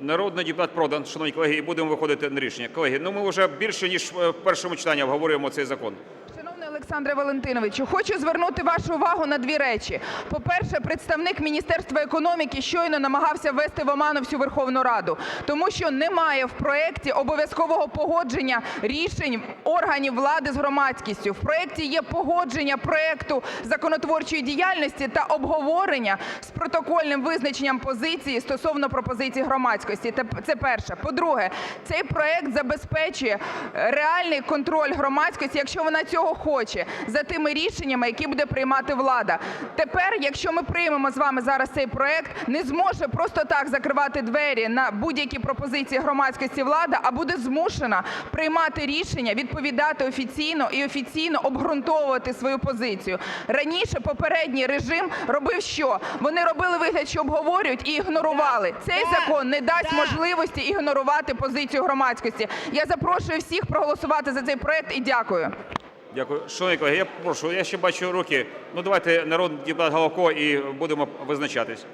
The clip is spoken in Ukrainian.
Народний депутат Продан, шановні колеги, і будемо виходити на рішення. Колеги, ну ми вже більше ніж е, в першому читанні обговорюємо цей закон. Олександре Валентиновичу, хочу звернути вашу увагу на дві речі. По-перше, представник Міністерства економіки щойно намагався ввести в оману всю Верховну Раду, тому що немає в проекті обов'язкового погодження рішень органів влади з громадськістю. В проекті є погодження проекту законотворчої діяльності та обговорення з протокольним визначенням позиції стосовно пропозицій громадськості. Це перше. По-друге, цей проект забезпечує реальний контроль громадськості, якщо вона цього хоче, за тими рішеннями, які буде приймати влада. Тепер, якщо ми приймемо з вами зараз цей проект, не зможе просто так закривати двері на будь-які пропозиції громадськості влада, а буде змушена приймати рішення, відповідати офіційно і офіційно обґрунтовувати свою позицію. Раніше попередній режим робив що? Вони робили вигляд, що обговорюють і ігнорували. Цей закон не дасть можливості ігнорувати позицію громадськості. Я запрошую всіх проголосувати за цей проект і дякую. Дякую. Шановні колеги, я прошу, я ще бачу руки. Ну давайте народний депутат Головко і будемо визначатись.